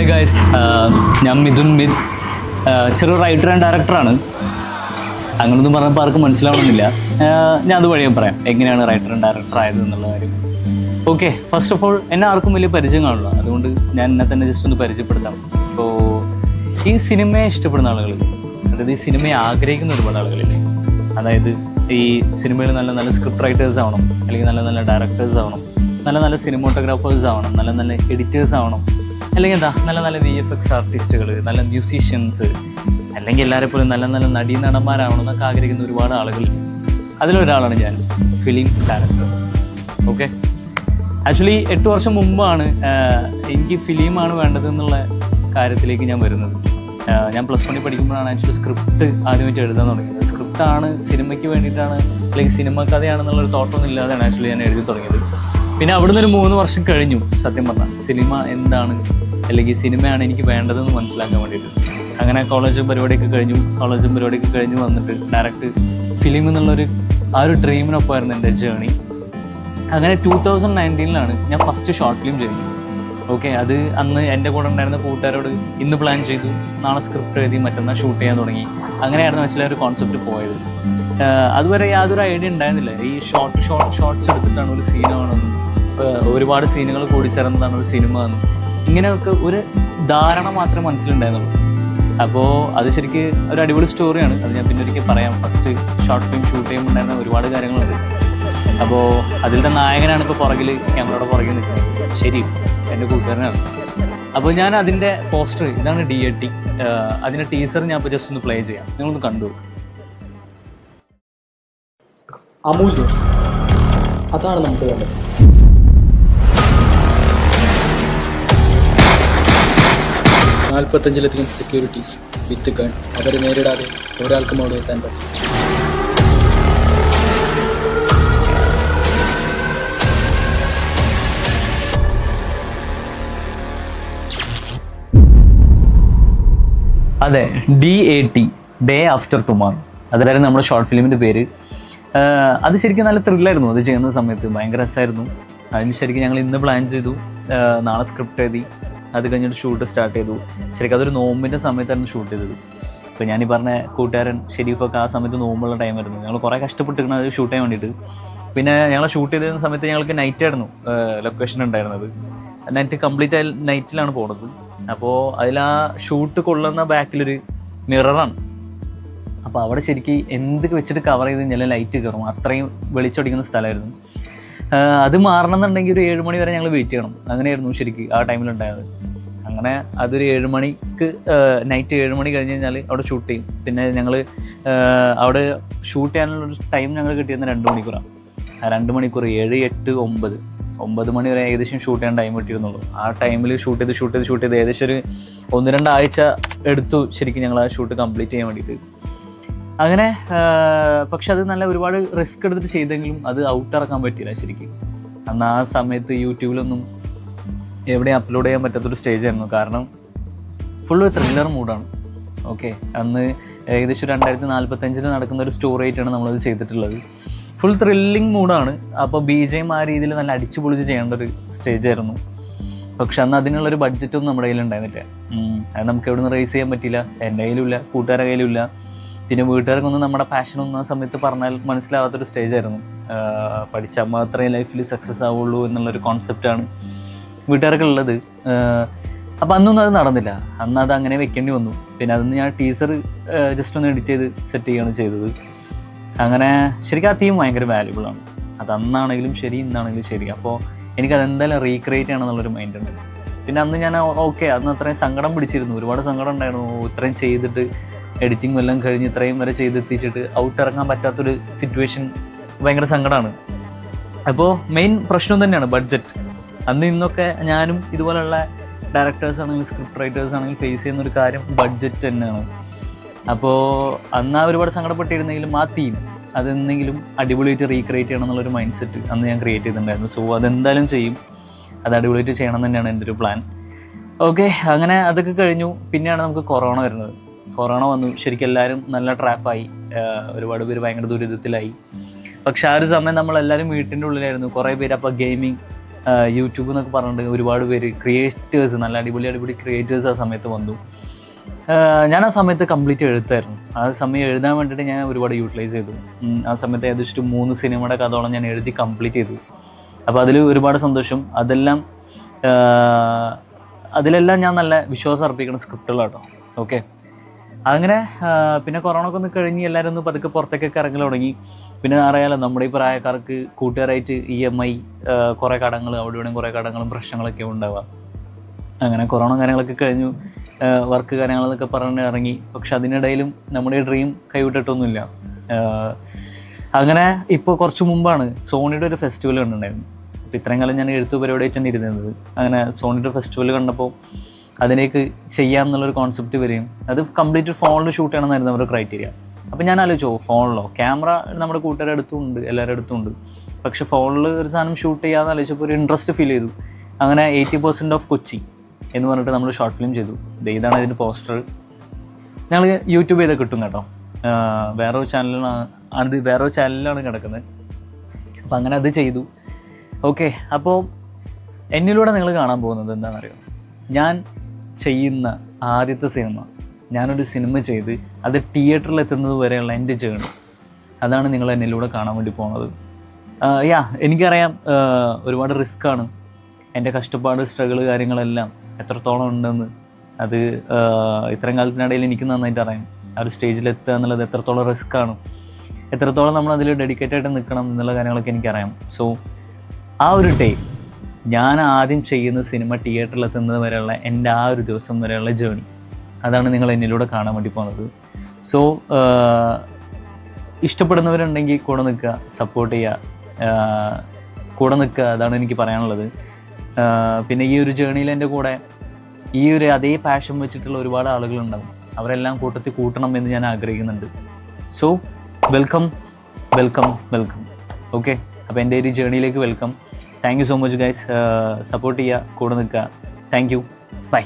Hi guys ഞാൻ മിഥുൻ മിത് ചെറിയ ചെറു റൈറ്റർ ആൻഡ് ഡയറക്ടറാണ് അങ്ങനൊന്നും പറഞ്ഞപ്പോൾ ആർക്കും മനസ്സിലാവണമെന്നില്ല. Uh, ഞാൻ അത് വഴിയെ പറയാം. എങ്ങനെയാണ് റൈറ്റർ ആൻഡ് ഡയറക്ടർ ആയത് എന്നുള്ള കാര്യം. ഓക്കെ ഫസ്റ്റ് ഓഫ് ഓൾ എന്നെ ആർക്കും വലിയ പരിചയം കാണില്ല. അതുകൊണ്ട് ഞാൻ എന്നെ തന്നെ ജസ്റ്റ് ഒന്ന് പരിചയപ്പെടുത്താം. ഇപ്പോൾ ഈ സിനിമയെ ഇഷ്ടപ്പെടുന്ന ആളുകൾ അതായത് ഈ സിനിമയെ ആഗ്രഹിക്കുന്ന ഒരുപാട് ആളുകളില്ലേ അതായത് ഈ സിനിമയിൽ നല്ല നല്ല സ്ക്രിപ്റ്റ് റൈറ്റേഴ്സ് ആവണം അല്ലെങ്കിൽ നല്ല നല്ല ഡയറക്ടേഴ്സ് ആവണം നല്ല നല്ല സിനിമോട്ടോഗ്രാഫേഴ്സ് ആവണം നല്ല നല്ല എഡിറ്റേഴ്സ് ആവണം അല്ലെങ്കിൽ എന്താ നല്ല നല്ല വി എഫ് എക്സ് ആർട്ടിസ്റ്റുകൾ നല്ല മ്യൂസീഷ്യൻസ് അല്ലെങ്കിൽ എല്ലാവരെ പോലും നല്ല നല്ല നടീ നടന്മാരാവണമെന്നൊക്കെ ആഗ്രഹിക്കുന്ന ഒരുപാട് ആളുകൾ. അതിലൊരാളാണ് ഞാൻ ഫിലിം ഡയറക്ടർ ഓക്കെ ആക്ച്വലി എട്ട് വർഷം മുമ്പാണ് എനിക്ക് ഫിലിമാണ് വേണ്ടത് എന്നുള്ള കാര്യത്തിലേക്ക് ഞാൻ വരുന്നത്. ഞാൻ പ്ലസ് വണ്ണിൽ പഠിക്കുമ്പോഴാണ് ആക്ച്വലി സ്ക്രിപ്റ്റ് ആദ്യമായിട്ട് എഴുതാൻ തുടങ്ങിയത്. സ്ക്രിപ്റ്റാണ് സിനിമയ്ക്ക് വേണ്ടിയിട്ടാണ് അല്ലെങ്കിൽ സിനിമ കഥയാണെന്നുള്ളൊരു തോട്ടൊന്നും ഇല്ലാതെയാണ് ആക്ച്വലി ഞാൻ എഴുതി തുടങ്ങിയത്. പിന്നെ അവിടുന്ന് ഒരു മൂന്ന് വർഷം കഴിഞ്ഞു സത്യം പറഞ്ഞാൽ സിനിമ എന്താണ്? അല്ലെങ്കിൽ സിനിമയാണ് എനിക്ക് വേണ്ടതെന്ന് മനസ്സിലാക്കാൻ വേണ്ടിയിട്ട്. അങ്ങനെ കോളേജും പരിപാടിയൊക്കെ കഴിഞ്ഞു കോളേജും പരിപാടിയൊക്കെ കഴിഞ്ഞ് വന്നിട്ട് ഡയറക്റ്റ് ഫിലിം എന്നുള്ളൊരു ആ ഒരു ഡ്രീമിനൊപ്പമായിരുന്നു എന്റെ ജേണി അങ്ങനെ ടൂ തൗസൻഡ് നയന്റീനിലാണ് ഞാൻ ഫസ്റ്റ് ഷോർട്ട് ഫിലിം ചെയ്തത്. ഓക്കെ അത് അന്ന് എന്റെ കൂടെ ഉണ്ടായിരുന്ന കൂട്ടുകാരോട് ഇന്ന് പ്ലാൻ ചെയ്തു നാളെ സ്ക്രിപ്റ്റ് എഴുതി മറ്റന്നാൾ ഷൂട്ട് ചെയ്യാൻ തുടങ്ങി. അങ്ങനെയായിരുന്നു വെച്ചാൽ ഒരു കോൺസെപ്റ്റ് പോയത്. അതുവരെ യാതൊരു ഐഡിയ ഉണ്ടായിരുന്നില്ല. ഈ ഷോർട്ട് ഷോർട്ട് ഷോർട്ട്സ് എടുത്തിട്ടാണ് ഒരു സീനാണെന്നും ഒരുപാട് സീനുകൾ കൂടിച്ചേർന്നതാണ് ഒരു സിനിമ എന്നും. ഇങ്ങനെയൊക്കെ ഒരു ധാരണ മാത്രമേ മനസ്സിലുണ്ടായിരുന്നുള്ളൂ. അപ്പോൾ അത് ശരിക്ക് ഒരു അടിപൊളി സ്റ്റോറിയാണ് അത് ഞാൻ പിന്നെ ഒരിക്കൽ പറയാം. ഫസ്റ്റ് ഷോർട്ട് ഫിലിം ഷൂട്ട് ചെയ്യുമ്പോൾ ഒരുപാട് കാര്യങ്ങളുണ്ട്. അപ്പോൾ അതിലത്തെ നായകനാണ് ഇപ്പോൾ പുറകിൽ ക്യാമറയുടെ പുറകിൽ നിൽക്കുന്നത്. ശരി എന്റെ കൂട്ടുകാരനാണ്. അപ്പോൾ ഞാൻ അതിന്റെ പോസ്റ്റർ ഇതാണ് ഡി എ ടി അതിന്റെ ടീസർ ഞാൻ ഇപ്പോൾ ജസ്റ്റ് ഒന്ന് പ്ലേ ചെയ്യാം. നിങ്ങളൊന്ന് കണ്ടു അമൂല്യം. അതാണ് നമുക്ക് വേണ്ടത്. നാൽപ്പത്തഞ്ചിലധികം സെക്യൂരിറ്റീസ് വിത്ത് ഗൺ അവരെ നേരിടാതെ ഒരാൾക്കും അവിടെ എത്താൻ പറ്റും അതെ D A T day after tomorrow അതിലായിരുന്നു നമ്മുടെ ഷോർട്ട് ഫിലിമിന്റെ പേര്. അത് ശരിക്കും നല്ല ത്രില്ലായിരുന്നു അത് ചെയ്യുന്ന സമയത്ത് ഭയങ്കര രസമായിരുന്നു. അതിന് ശരിക്കും ഞങ്ങൾ ഇന്ന് പ്ലാൻ ചെയ്തു. നാളെ സ്ക്രിപ്റ്റ് എഴുതി. അത് കഴിഞ്ഞിട്ട് ഷൂട്ട് സ്റ്റാർട്ട് ചെയ്തു. ശരിക്കും അതൊരു നോമ്പിന്റെ സമയത്തായിരുന്നു ഷൂട്ട് ചെയ്തത്. ഇപ്പോൾ ഞാൻ ഈ പറഞ്ഞ കൂട്ടുകാരൻ ഷെരീഫൊക്കെ ആ സമയത്ത് നോമ്പുള്ള ടൈം ടൈമായിരുന്നു ഞങ്ങൾ കുറേ കഷ്ടപ്പെട്ടിരുന്നു അത് ഷൂട്ട് ചെയ്യാൻ വേണ്ടിയിട്ട്. പിന്നെ ഞങ്ങൾ ഷൂട്ട് ചെയ്ത സമയത്ത് ഞങ്ങൾക്ക് നൈറ്റ് ആയിരുന്നു ലൊക്കേഷൻ ഉണ്ടായിരുന്നത്. നൈറ്റ് കംപ്ലീറ്റ് ആയി നൈറ്റിലാണ് പോണത്. അപ്പോൾ അതിൽ ആ ഷൂട്ട് കൊള്ളുന്ന ബാക്കിലൊരു മിററാണ് അപ്പോൾ അവിടെ ശരിക്കും എന്ത് വെച്ചിട്ട് കവർ ചെയ്ത് കഴിഞ്ഞാൽ ലൈറ്റ് കയറും അത്രയും വെളിച്ചടിക്കുന്ന സ്ഥലമായിരുന്നു. അത് മാറണമെന്നുണ്ടെങ്കിൽ ഒരു ഏഴ് മണി വരെ ഞങ്ങൾ വെയിറ്റ് ചെയ്യണം. അങ്ങനെയായിരുന്നു ശരിക്കും ആ ടൈമിലുണ്ടായത് അങ്ങനെ അതൊരു ഏഴ് മണിക്ക് നൈറ്റ് ഏഴ് മണി കഴിഞ്ഞ് കഴിഞ്ഞാൽ അവിടെ ഷൂട്ട് ചെയ്യും. പിന്നെ ഞങ്ങൾ അവിടെ ഷൂട്ട് ചെയ്യാനുള്ള ഒരു ടൈം ഞങ്ങൾ കിട്ടിയത് രണ്ട് മണിക്കൂറാണ്. ആ രണ്ട് മണിക്കൂർ ഏഴ് എട്ട് ഒമ്പത്. ഒമ്പത് മണി വരെ ഏകദേശം ഷൂട്ട് ചെയ്യാൻ ടൈം കിട്ടിയിരുന്നുള്ളൂ. ആ ടൈമിൽ ഷൂട്ട് ചെയ്ത് ഷൂട്ട് ചെയ്ത് ഷൂട്ട് ചെയ്ത് ഏകദേശം ഒരു ഒന്ന് രണ്ടാഴ്ച എടുത്തു ശരിക്കും ഞങ്ങൾ ആ ഷൂട്ട് കംപ്ലീറ്റ് ചെയ്യാൻ വേണ്ടിയിട്ട്. അങ്ങനെ പക്ഷെ അത് നല്ല ഒരുപാട് റിസ്ക് എടുത്തിട്ട് ചെയ്തെങ്കിലും അത് ഔട്ട് ഇറക്കാൻ പറ്റിയില്ല ശരിക്കും. അന്ന് ആ സമയത്ത് യൂട്യൂബിലൊന്നും എവിടെ അപ്ലോഡ് ചെയ്യാൻ പറ്റാത്തൊരു സ്റ്റേജ് ആയിരുന്നു. കാരണം ഫുള്ള് ത്രില്ലർ മൂഡാണ് ഓക്കെ അന്ന് ഏകദേശം രണ്ടായിരത്തി നാൽപ്പത്തഞ്ചിന് നടക്കുന്ന ഒരു സ്റ്റോറി ആയിട്ടാണ് നമ്മളത് ചെയ്തിട്ടുള്ളത്. ഫുൾ ത്രില്ലിംഗ് മൂഡാണ് അപ്പോൾ ബി ജെയും ആ രീതിയിൽ നല്ല അടിച്ചു പൊളിച്ച് ചെയ്യേണ്ട ഒരു സ്റ്റേജ് ആയിരുന്നു. പക്ഷെ അന്ന് അതിനുള്ളൊരു ബഡ്ജറ്റൊന്നും നമ്മുടെ കയ്യിൽ ഉണ്ടായിരുന്നില്ല. അത് നമുക്ക് എവിടെ നിന്ന് റേസ് ചെയ്യാൻ പറ്റില്ല എന്റെ കയ്യിലും ഇല്ല കൂട്ടുകാരുടെ കയ്യിലും ഇല്ല പിന്നെ വീട്ടുകാർക്കൊന്നും നമ്മുടെ പാഷൻ ആ സമയത്ത് പറഞ്ഞാൽ മനസ്സിലാവാത്തൊരു സ്റ്റേജ് ആയിരുന്നു. പഠിച്ചാൽ മാത്രമേ ലൈഫിൽ സക്സസ് ആവുള്ളൂ എന്നുള്ളൊരു കോൺസെപ്റ്റാണ് വീട്ടുകാർക്കുള്ളത്. അപ്പം അന്നൊന്നും അത് നടന്നില്ല. അന്ന് അത് അങ്ങനെ വെക്കേണ്ടി വന്നു. പിന്നെ അതൊന്ന് ഞാൻ ടീച്ചർ ജസ്റ്റ് ഒന്ന് എഡിറ്റ് ചെയ്ത് സെറ്റ് ചെയ്യുകയാണ് ചെയ്തത്. അങ്ങനെ ശരിക്കും ആ തീം ഭയങ്കര വാല്യുബിൾ ആണ്. അത് അന്നാണെങ്കിലും ശരി ഇന്നാണെങ്കിലും ശരി. അപ്പോൾ എനിക്കത് എന്തായാലും റീക്രിയേറ്റ് ചെയ്യണം എന്നുള്ളൊരു മൈൻഡ് ഉണ്ട്. പിന്നെ അന്ന് ഞാൻ ഓക്കെ അന്ന് അത്രയും സങ്കടം പിടിച്ചിരുന്നു. ഒരുപാട് സങ്കടം ഉണ്ടായിരുന്നു. ഇത്രയും ചെയ്തിട്ട് എഡിറ്റിംഗ് എല്ലാം കഴിഞ്ഞ് ഇത്രയും വരെ ചെയ്തെത്തിച്ചിട്ട് ഔട്ട് ഇറങ്ങാൻ പറ്റാത്തൊരു സിറ്റുവേഷൻ ഭയങ്കര സങ്കടമാണ് അപ്പോൾ മെയിൻ പ്രശ്നം തന്നെയാണ് ബഡ്ജറ്റ് അന്ന് ഇന്നൊക്കെ ഞാനും ഇതുപോലുള്ള ഡയറക്ടേഴ്സ് ആണെങ്കിലും സ്ക്രിപ്റ്റ് റൈറ്റേഴ്സ് ആണെങ്കിലും ഫേസ് ചെയ്യുന്ന ഒരു കാര്യം ബഡ്ജറ്റ് തന്നെയാണ്. അപ്പോൾ അന്ന് ആ ഒരുപാട് സങ്കടപ്പെട്ടിരുന്നെങ്കിലും ആ തീം അതെന്തെങ്കിലും അടിപൊളിയായിട്ട് റീക്രിയേറ്റ് ചെയ്യണം എന്നുള്ളൊരു മൈൻഡ് സെറ്റ് അന്ന് ഞാൻ ക്രിയേറ്റ് ചെയ്തിട്ടുണ്ടായിരുന്നു. സോ അതെന്തായാലും ചെയ്യും. അത് അടിപൊളിയായിട്ട് ചെയ്യണം തന്നെയാണ് എന്റെ ഒരു പ്ലാൻ ഓക്കെ അങ്ങനെ അതൊക്കെ കഴിഞ്ഞു. പിന്നെയാണ് നമുക്ക് കൊറോണ വരുന്നത്. കൊറോണ വന്നു. ശരിക്കും എല്ലാവരും നല്ല ട്രാപ്പായി ഒരുപാട് പേര് ഭയങ്കര ദുരിതത്തിലായി. പക്ഷെ ആ ഒരു സമയം നമ്മളെല്ലാവരും വീട്ടിന്റെ ഉള്ളിലായിരുന്നു. കുറേ പേര് അപ്പോൾ ഗെയിമിങ് യൂട്യൂബ് എന്നൊക്കെ പറഞ്ഞിട്ട് ഒരുപാട് പേര് ക്രിയേറ്റേഴ്സ് നല്ല അടിപൊളി അടിപൊളി ക്രിയേറ്റേഴ്സ് ആ സമയത്ത് വന്നു. ഞാൻ ആ സമയത്ത് കംപ്ലീറ്റ് എഴുത്തായിരുന്നു. ആ സമയം എഴുതാൻ വേണ്ടിയിട്ട് ഞാൻ ഒരുപാട് യൂട്ടിലൈസ് ചെയ്തു. ആ സമയത്ത് ഏകദേശം മൂന്ന് സിനിമയുടെ കഥയോളം ഞാൻ എഴുതി കംപ്ലീറ്റ് ചെയ്തു. അപ്പോൾ അതിൽ ഒരുപാട് സന്തോഷം. അതെല്ലാം അതിലെല്ലാം ഞാൻ നല്ല വിശ്വാസം അർപ്പിക്കുന്ന സ്ക്രിപ്റ്റുകളാട്ടോ ഓക്കെ അങ്ങനെ പിന്നെ കൊറോണ ഒക്കെ ഒന്ന് കഴിഞ്ഞ് എല്ലാവരും ഒന്ന് പതുക്കെ പുറത്തേക്കൊക്കെ ഇറങ്ങൽ തുടങ്ങി. പിന്നെ അറിയാലോ നമ്മുടെ ഈ പ്രായക്കാർക്ക് കൂട്ടുകാരായിട്ട് ഇ എം ഐ കുറേ കടങ്ങൾ അവിടെ ഇവിടെയും കുറേ കടങ്ങളും പ്രശ്നങ്ങളൊക്കെ ഉണ്ടാവുക. അങ്ങനെ കൊറോണ കാര്യങ്ങളൊക്കെ കഴിഞ്ഞു വർക്ക് കാര്യങ്ങളെന്നൊക്കെ പറഞ്ഞ് ഇറങ്ങി. പക്ഷെ അതിനിടയിലും നമ്മുടെ ഡ്രീം കൈവിട്ടിട്ടൊന്നുമില്ല. അങ്ങനെ ഇപ്പോൾ കുറച്ച് മുമ്പാണ് സോണിയുടെ ഒരു ഫെസ്റ്റിവൽ കണ്ടിട്ടുണ്ടായിരുന്നു. അപ്പോൾ ഇത്രയും കാലം ഞാൻ എഴുത്തു പരിപാടിയായിട്ട് തന്നെ ഇരുന്നത്. അങ്ങനെ സോണിയുടെ ഫെസ്റ്റിവൽ കണ്ടപ്പോൾ അതിലേക്ക് ചെയ്യാം എന്നുള്ളൊരു കോൺസെപ്റ്റ് വരികയും അത് കംപ്ലീറ്റ് ഫോണിൽ ഷൂട്ട് ചെയ്യണമെന്നായിരുന്നു അവരുടെ ക്രൈറ്റീരിയ അപ്പം ഞാൻ ആലോചിച്ചോ ഫോണിലോ ക്യാമറ നമ്മുടെ കൂട്ടുകാരുടെ അടുത്തും ഉണ്ട് എല്ലാവരുടെ അടുത്തും ഉണ്ട് പക്ഷെ ഫോണിൽ ഒരു സാധനം ഷൂട്ട് ചെയ്യാമെന്ന് ആലോചിച്ചപ്പോൾ ഒരു ഇൻട്രസ്റ്റ് ഫീൽ ചെയ്തു. അങ്ങനെ എയ്റ്റി പെർസെന്റ് ഓഫ് കൊച്ചി എന്ന് പറഞ്ഞിട്ട് നമ്മൾ ഷോർട്ട് ഫിലിം ചെയ്തു. ഇതാണ് ഇതിന്റെ പോസ്റ്റർ ഞങ്ങൾ യൂട്യൂബ് ചെയ്ത് കിട്ടും കേട്ടോ. വേറൊരു ചാനലിലാണ് അത് വേറൊരു ചാനലിലാണ് കിടക്കുന്നത്. അപ്പം അങ്ങനെ അത് ചെയ്തു. ഓക്കെ അപ്പോൾ എന്നിലൂടെ നിങ്ങൾ കാണാൻ പോകുന്നത് എന്താണെന്നറിയോ? ഞാൻ ചെയ്യുന്ന ആദ്യത്തെ സിനിമ ഞാനൊരു സിനിമ ചെയ്ത് അത് തിയേറ്ററിൽ എത്തുന്നത് വരെയുള്ള എന്റെ ജേണി അതാണ് നിങ്ങൾ എന്നിലൂടെ കാണാൻ വേണ്ടി പോണത്. യാ എനിക്കറിയാം ഒരുപാട് റിസ്ക്കാണ് എന്റെ കഷ്ടപ്പാട് സ്ട്രഗിൾ കാര്യങ്ങളെല്ലാം എത്രത്തോളം ഉണ്ടെന്ന്. അത് ഇത്രയും കാലത്തിനിടയിൽ എനിക്ക് നന്നായിട്ട് അറിയാം. ആ ഒരു സ്റ്റേജിൽ എത്തുക എന്നുള്ളത് എത്രത്തോളം റിസ്ക്കാണ് എത്രത്തോളം നമ്മൾ അതിൽ ഡെഡിക്കേറ്റഡ് ആയിട്ട് നിൽക്കണം എന്നുള്ള കാര്യങ്ങളൊക്കെ എനിക്കറിയാം. സോ ആ ഒരു ഡേ ഞാൻ ആദ്യം ചെയ്യുന്ന സിനിമ തിയേറ്ററിൽ എത്തുന്നത് വരെയുള്ള എന്റെ ആ ഒരു ദിവസം വരെയുള്ള ജേണി. അതാണ് നിങ്ങൾ എന്നിലൂടെ കാണാൻ വേണ്ടി പോകുന്നത്. സോ ഇഷ്ടപ്പെടുന്നവരുണ്ടെങ്കിൽ കൂടെ നിൽക്കുക സപ്പോർട്ട് ചെയ്യുക കൂടെ നിൽക്കുക അതാണ് എനിക്ക് പറയാനുള്ളത്. പിന്നെ ഈ ഒരു ജേണിയിൽ എന്റെ കൂടെ ഈ ഒരു അതേ പാഷൻ വെച്ചിട്ടുള്ള ഒരുപാട് ആളുകളുണ്ടാവും. അവരെല്ലാം കൂട്ടത്തിൽ കൂട്ടണം എന്ന് ഞാൻ ആഗ്രഹിക്കുന്നുണ്ട്. So welcome welcome welcome okay അപ്പോൾ എന്റെ ഒരു ജേണിയിലേക്ക് welcome thank you so much guys support ചെയ്യുക കൂടെ നിൽക്കുക. Thank you by